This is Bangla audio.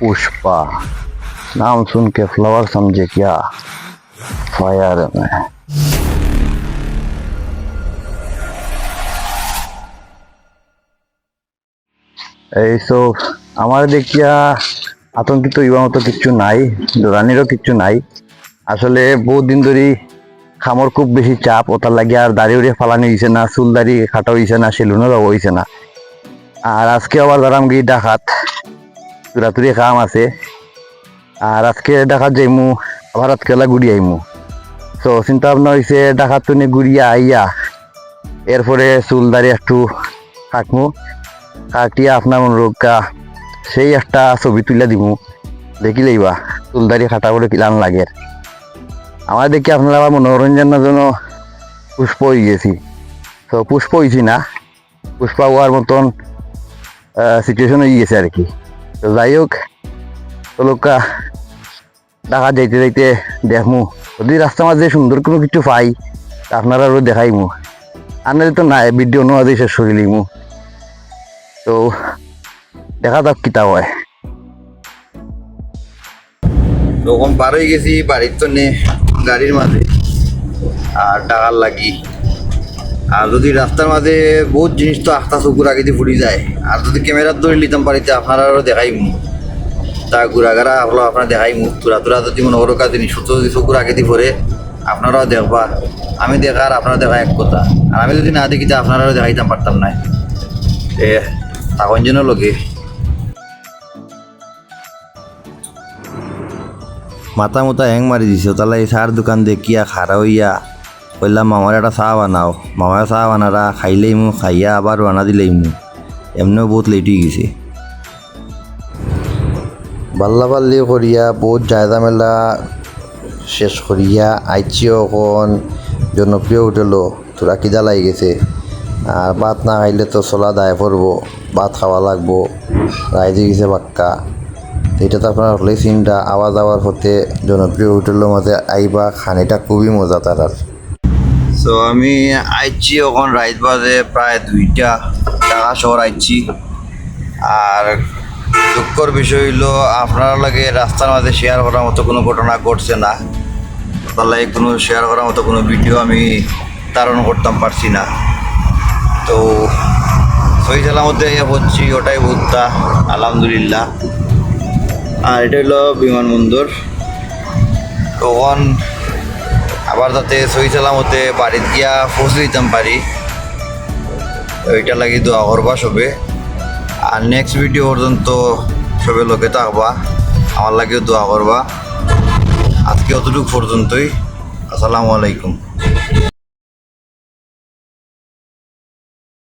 पुष्पा नाम सुन के फ्लावर समझे क्या फायर में এইসব আমার দেখিয়া আতঙ্কিত হইবার মতো কিচ্ছু নাই দৌড়ানিরও কিচ্ছু নাই আসলে বহুত দিন ধরে খামর খুব বেশি চাপ ওটার লাগে আর দাড়ি উড়িয়ে ফালানি হয়েছে না চুল দাড়ি খাটা হয়েছে না সেলুনের হয়েছে না আর আজকে আবার দাঁড়াম গিয়ে ডাকাত তুরাতুরি কাম আছে। আর আজকে ডাকাত যাইমু, আবার রাতকেলা ঘুরি আইমু। তো চিন্তা ভাবনা হয়েছে ডাকাত তুনে ঘুরিয়া আইয়া, এরপরে চুল দাড়ি একটু কাটমু। কাটিয়া আপনার রোগা সেই একটা ছবি তুলে দিমু। দেখিলেইবা চুল দাড়ি খাটা করে কিলান লাগে। আমার দেখি আপনারা আবার মনোরঞ্জনের জন্য পুষ্প হয়ে গেছি। তো পুষ্প হয়েছি না, পুষ্পা হওয়ার মতন সিচুয়েশন হয়ে গেছে আর কি। যাই হোক লোকা ঢাকা যাইতে যাইতে দেখমু। যদি রাস্তার মাঝে সুন্দর কোনো কিছু পাই আপনারা আরও দেখাইমু। আনারে তো নাই, ভিডিও নোয়াদে শেষ করে লিমু তো দেখা যাক কিতা হয়। তখন পার হয়ে গেছি, বাড়ির তো নে গাড়ির মাঝে, আর টাকার লাগি। আর যদি রাস্তার মাঝে বহুত জিনিস তো আখতা চকুর আগে ফুটি যায়, আর যদি ক্যামেরার ধরে নিতাম পারিতে আপনারা আরও দেখাইমু তা ঘুরাঘারা হলো দেখাই দেখাইমু তুরা তুরা যদি মনে করো কাজ জিনিস যদি চকুর আগে দিয়ে পড়ে, আপনারাও দেখবা। আমি দেখার আপনারা দেখা এক কথা। আর আমি যদি না দেখি, তা আপনারাও দেখাইতাম পারতাম না। এ তখন যেন লোকে মাথা মুথা হ্যাং মারি দিছে, তাহলে এই চার দোকান দেখিয়া খারা হইয়া কইলাম মামার একটা চাহ বানাও। মামার চাহ বানারা খাইলেই মু খাইয়া আবার বানা দিলেই মু এমনিও বহুত লেট হয়ে গেছে। বাল্লা বাল্লি করিয়া বহুত জায়গা মেলা শেষ করিয়া আইছি এখন জনপ্রিয় হোটেল তোরা কিদা লাগি গেছে। আর ভাত না খাইলে তো চলা দায় পড়ব ভাত খাওয়া লাগবো রাইজে গেছে বাক্কা এটা তো আপনার হলে চিন্তা আওয়া যাওয়ার হতে জনপ্রিয় হোটেলের মধ্যে আইবা খানিটা খুবই মজা তার সো আমি আইছি এখন রাইত বাজে প্রায় দুইটা। ঢাকা শহর আইছি। আর দুঃখর বিষয় হইল, আপনার লাগে রাস্তার মাঝে শেয়ার করার মতো কোনো ঘটনা ঘটছে না। তাহলে কোনো শেয়ার করার মতো কোনো ভিডিও আমি ধারণ করতাম পারছি না। তো সই সালামতে ইয়ে হচ্ছি ওটাই বুদ্ধা, আলহামদুলিল্লাহ। আর এটা হলো বিমানবন্দর। তখন আবার তাতে সই সালামতে বাড়িত গিয়া পৌঁছে দিতাম পারি ওইটা লাগি দোয়া করবা সবে। আর নেক্সট ভিডিও পর্যন্ত সবে লোকে থাকবা, আমার লাগেও দোয়া করবা। আজকে অতটুকু পর্যন্তই। আসসালামু আলাইকুম।